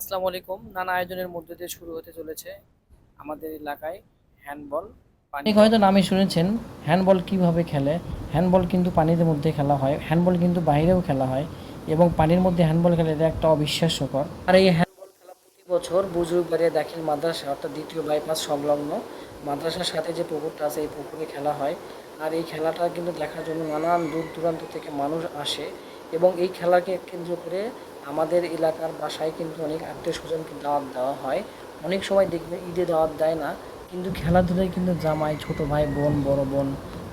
আসসালামু আলাইকুম। নানা আয়োজনের মধ্যে দিয়ে শুরু হতে চলেছে আমাদের এলাকায় হ্যান্ডবল অনেক হয়তো নামে শুনেছেন, হ্যান্ডবল কীভাবে খেলে? হ্যান্ডবল কিন্তু পানির মধ্যে খেলা হয়, হ্যান্ডবল কিন্তু বাইরেও খেলা হয় এবং পানির মধ্যে হ্যান্ডবল খেলে এটা একটা অবিশ্বাস্যকর। আর এই হ্যান্ডবল খেলা প্রতি বছর বুজুর্গবাড়িয়া দাখিল মাদ্রাসা, অর্থাৎ দ্বিতীয় বাইপাস সংলগ্ন মাদ্রাসার সাথে যে পুকুরটা আছে, এই পুকুরে খেলা হয়। আর এই খেলাটা কিন্তু দেখার জন্য নানান দূর দূরান্ত থেকে মানুষ আসে এবং এই খেলাকে কেন্দ্র করে আমাদের এলাকার বাসায় কিন্তু অনেক আত্মীয় স্বজনকে দাওয়াত দেওয়া হয়। অনেক সময় দেখবে ঈদে দাওয়াত দেয় না, কিন্তু খেলাধুলায় কিন্তু জামাই, ছোট ভাই, বোন, বড় বোন,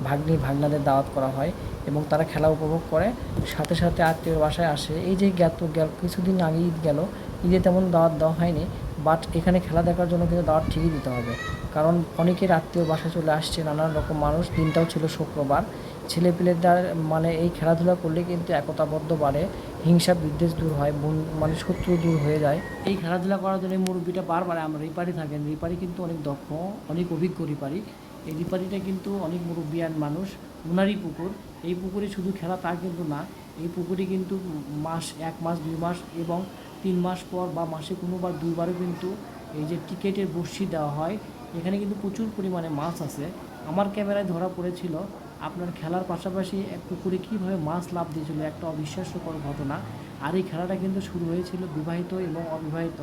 ভাগ্নি, ভাগ্নাদের দাওয়াত করা হয় এবং তারা খেলা উপভোগ করে। সাথে সাথে আত্মীয় বাসায় আসে। এই যে গেত গেল, কিছুদিন আগে ঈদ গেল। ঈদে তেমন দাওয়াত দেওয়া হয়নি। বাট এখানে খেলা দেখার জন্য কিন্তু দাওয়াত ঠিকই দিতে হবে। কারণ অনেকের আত্মীয় বাসায় চলে আসছে, নানান রকম মানুষ। দিনটাও ছিল শুক্রবার। ছেলে ছেলেপিলেদের মানে এই খেলাধুলা করলে কিন্তু একতাবদ্ধ বাড়ে। হিংসা, বিদ্বেষ দূর হয় বোন মানে শত্রু দূর হয়ে যায়। এই খেলাধুলা করার জন্য মুরব্বীটা বারবার আমরা রিপারি থাকেন। রিপারি কিন্তু অনেক দক্ষ, অনেক অভিজ্ঞ রিপারি। এই রিপারিটা কিন্তু অনেক মুরব্বী মুরব্বিয়ান মানুষ। ওনারই পুকুর। এই পুকুরে শুধু খেলা তা কিন্তু না, এই পুকুরে কিন্তু মাস, এক মাস, দুই মাস এবং তিন মাস পর বা মাসে কোনোবার, দুইবারও কিন্তু এই যে টিকেটের বর্ষি দেওয়া হয়। এখানে কিন্তু প্রচুর পরিমাণে মাছ আছে। আমার ক্যামেরায় ধরা পড়েছিল, আপনার খেলার পাশাপাশি এক পুকুরে কীভাবে মাছ লাভ দিয়েছিল একটা অবিশ্বাস্যকর ঘটনা। আর এই খেলাটা কিন্তু শুরু হয়েছিল বিবাহিত এবং অবিবাহিত।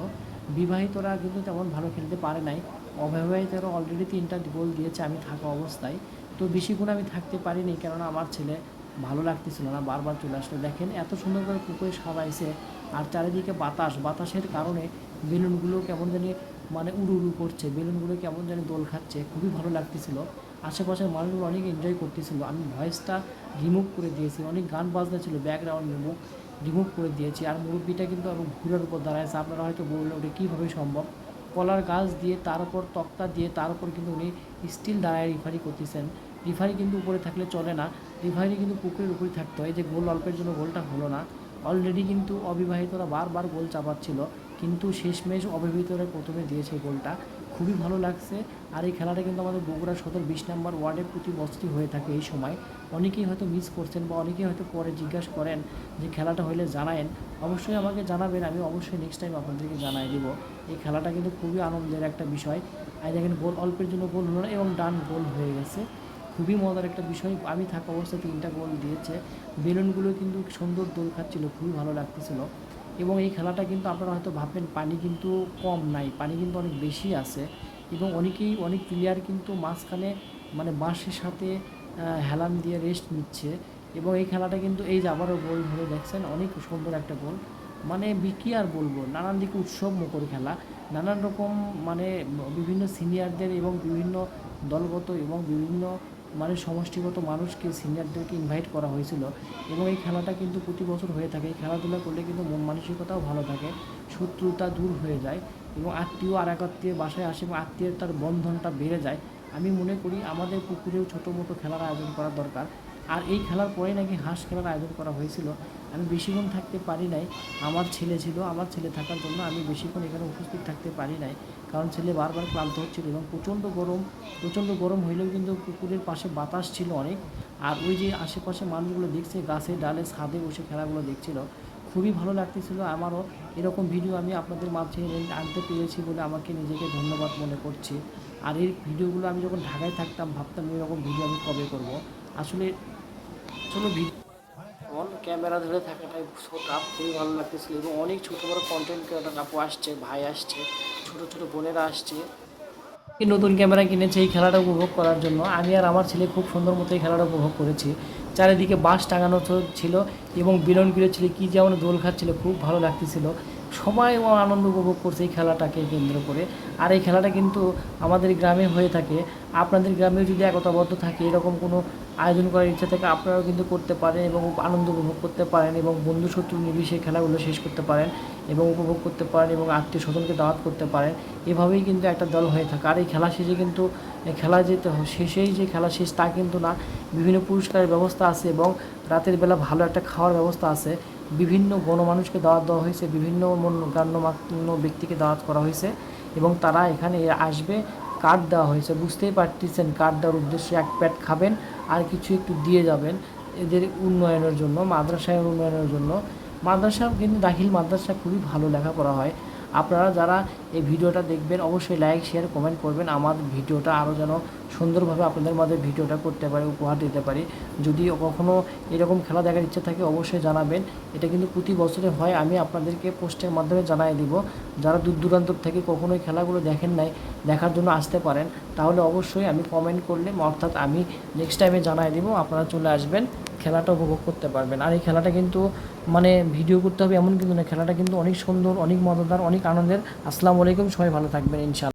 বিবাহিতরা কিন্তু তেমন ভালো খেলতে পারে নাই। অবিবাহিতরা অলরেডি তিনটা গোল দিয়েছে, আমি থাকা অবস্থায়। তো বেশিক্ষণ আমি থাকতে পারিনি, কেননা আমার ছেলে ভালো লাগতেছিল না, বারবার চলে আসলো। দেখেন, এত সুন্দর করে পুকুরে সাজাইছে আর চারিদিকে বাতাস, বাতাসের কারণে বেলুনগুলো কেমন জানি মানে উড়ু উড়ু করছে, বেলুনগুলো কেমন জানি দোল খাচ্ছে, খুবই ভালো লাগতেছিল। আশেপাশের মানুষগুলো অনেক এনজয় করতেছিল। আমি ভয়েসটা রিমুভ করে দিয়েছি, অনেক গান বাজনা ছিল ব্যাকগ্রাউন্ড রিমুভ রিমুভ করে দিয়েছি। আর মুরব্বিটা কিন্তু আরও ঘুরার উপর দাঁড়াইছে আপনারা হয়তো বললেন ওটা কীভাবে সম্ভব? কলার গাছ দিয়ে, তার উপর তক্তা দিয়ে, তার উপর কিন্তু উনি স্টিল দাঁড়ায় রিফারি করতেছেন। রিফারি কিন্তু উপরে থাকলে চলে না রিফারি কিন্তু পুকুরের উপরে থাকতে। হয় যে গোল, অল্পের জন্য গোলটা হলো না। অলরেডি কিন্তু অবিবাহিতরা বারবার গোল চাপাচ্ছিল, কিন্তু শেষমেশ অবিবাহিতরা প্রথমে দিয়েছে গোলটা। খুবই ভালো লাগছে। আর এই খেলাটা কিন্তু আমাদের বগুড়া সদর বিশ নম্বর ওয়ার্ডে প্রতি বছরই হয়ে থাকে এই সময়। অনেকেই হয়তো মিস করছেন বা অনেকেই হয়তো পরে জিজ্ঞাসা করেন যে খেলাটা হলে জানায়েন। অবশ্যই আমাকে জানাবেন, আমি অবশ্যই নেক্সট টাইম আপনাদেরকে জানাই দিব। এই খেলাটা কিন্তু খুবই আনন্দের একটা বিষয়। আর দেখেন, গোল অল্পের জন্য গোল হলো না এবং ডান গোল হয়ে গেছে। খুবই মজার একটা বিষয়। আমি থাকা অবস্থায় তিনটা গোল দিয়েছে। বেলুনগুলো কিন্তু সুন্দর দোল খাচ্ছিলো, খুবই ভালো লাগতেছিল। এবং এই খেলাটা কিন্তু আপনারা হয়তো ভাববেন, পানি কিন্তু কম নাই, পানি কিন্তু অনেক বেশি আছে। এবং অনেকেই, অনেক প্লেয়ার কিন্তু মাঝখানে মানে বাঁশের সাথে হেলান দিয়ে রেস্ট নিচ্ছে। এবং এই খেলাটা কিন্তু এই যে আবারও গোল ধরে দেখছেন, অনেক সুন্দর একটা গোল। মানে বি- কি আর বলব, নানান দিকে উৎসব মুখর খেলা। নানান রকম মানে বিভিন্ন সিনিয়রদের এবং বিভিন্ন দলগত এবং বিভিন্ন মানে সমষ্টিগত মানুষকে সিনিয়রদেরকে ইনভাইট করা হয়েছিল এবং এই খেলাটা কিন্তু প্রতি বছর হয়ে থাকে। এই খেলাধুলা করলে কিন্তু মন মানসিকতাও ভালো থাকে, শত্রুতা দূর হয়ে যায় এবং আত্মীয় আর এক আত্মীয় বাসায় আসে এবং আত্মীয়তার তার বন্ধনটা বেড়ে যায়। আমি মনে করি আমাদের পুকুরেও ছোটো মোটো খেলার আয়োজন করা দরকার। আর এই খেলার পরে নাকি হাঁস খেলার আয়োজন করা হয়েছিল। আমি বেশিক্ষণ থাকতে পারি নাই। আমার ছেলে ছিল, আমার ছেলে থাকার জন্য আমি বেশিক্ষণ এখানে উপস্থিত থাকতে পারি নাই। কারণ ছেলে বারবার ক্লান্ত হচ্ছিল এবং প্রচণ্ড গরম প্রচণ্ড গরম হইলেও কিন্তু পুকুরের পাশে বাতাস ছিল অনেক। আর ওই যে আশেপাশে মানুষগুলো দেখছে, গাছে ডালে ছাদে বসে খেলাগুলো দেখছিল। খুবই ভালো লাগতেছিল। আমারও এরকম ভিডিও আমি আপনাদের মাঝে আনতে পেরেছি বলে আমাকে নিজেকে ধন্যবাদ মনে করছি। আর এই ভিডিওগুলো আমি যখন ঢাকায় থাকতাম, ভাবতাম এরকম ভিডিও আমি কবে করব। আসলে অন ক্যামেরা ধরে থাকাটাই টাফ খুবই ভালো লাগতেছিল এবং অনেক ছোটো বড়ো কন্টেন্ট ক্রিয়েটার আপু আসছে ভাই আসছে ছোটো ছোটো বোনেরা আসছে। নতুন ক্যামেরা কিনেছে এই খেলাটা উপভোগ করার জন্য। আমি আর আমার ছেলে খুব সুন্দর মতো এই খেলাটা উপভোগ করেছি। চারিদিকে বাঁশ টাঙানো ছিল এবং বিলনগুলো ছিল কী যেমন দোল খাচ্ছিল খুব ভালো লাগতেছিল। সবাই ও আনন্দ উপভোগ করছে এই খেলাটাকে কেন্দ্র করে। আর এই খেলাটা কিন্তু আমাদের গ্রামে হয়ে থাকে। আপনাদের গ্রামেও যদি একতাবদ্ধ থাকে, এরকম কোনো আয়োজন করার ইচ্ছা থাকে, আপনারাও কিন্তু করতে পারেন এবং আনন্দ উপভোগ করতে পারেন এবং বন্ধু শত্রু নির্বিশেষে খেলাগুলো শেষ করতে পারেন এবং উপভোগ করতে পারেন এবং আত্মীয় স্বজনকে দাওয়াত করতে পারেন। এভাবেই কিন্তু একটা দল হয়ে থাকে। আর এই খেলা শেষে কিন্তু খেলা যেতে শেষেই যে খেলা শেষ তা কিন্তু না। বিভিন্ন পুরস্কারের ব্যবস্থা আছে এবং রাতের বেলা ভালো একটা খাওয়ার ব্যবস্থা আছে। বিভিন্ন গণমানুষকে দাওয়াত দেওয়া হয়েছে, বিভিন্ন মন- গণ্যমান্য ব্যক্তিকে দাওয়াত করা হয়েছে এবং তারা এখানে আসবে, কার্ড দেওয়া হয়েছে। বুঝতেই পারতেছেন কার্ড দেওয়ার উদ্দেশ্যে এক প্যাট খাবেন আর কিছু একটু দিয়ে যাবেন এদের উন্নয়নের জন্য মাদ্রাসায় উন্নয়নের জন্য। মাদ্রাসা কিন্তু দাখিল মাদ্রাসা খুবই ভালো লেখা করা হয়। আপনারা যারা এই ভিডিওটা দেখবেন, অবশ্যই লাইক শেয়ার কমেন্ট করবেন। আমার ভিডিওটা আরও যেন সুন্দরভাবে আপনাদের মাঝে ভিডিওটা করতে পারি, উপহার দিতে পারি। যদি কখনও এরকম খেলা দেখার ইচ্ছা থাকে, অবশ্যই জানাবেন। এটা কিন্তু প্রতি বছরে হয়, আমি আপনাদেরকে পোস্টের মাধ্যমে জানাই দিব। যারা দূর দূরান্ত থেকে কখনোই খেলাগুলো দেখেন নাই, দেখার জন্য আসতে পারেন। তাহলে অবশ্যই আমি কমেন্ট করলে, অর্থাৎ আমি নেক্সট টাইমে জানাই দিব, আপনারা চলে আসবেন। খেলাটা উপভোগ করতে পারবেন। আর এই খেলাটা কিন্তু মানে ভিডিও করতে হবে এমন কিন্তু না, খেলাটা কিন্তু অনেক সুন্দর, অনেক মজাদার, অনেক আনন্দের। আসসালামু আলাইকুম, সবাই ভালো থাকবেন, ইনশাআল্লাহ।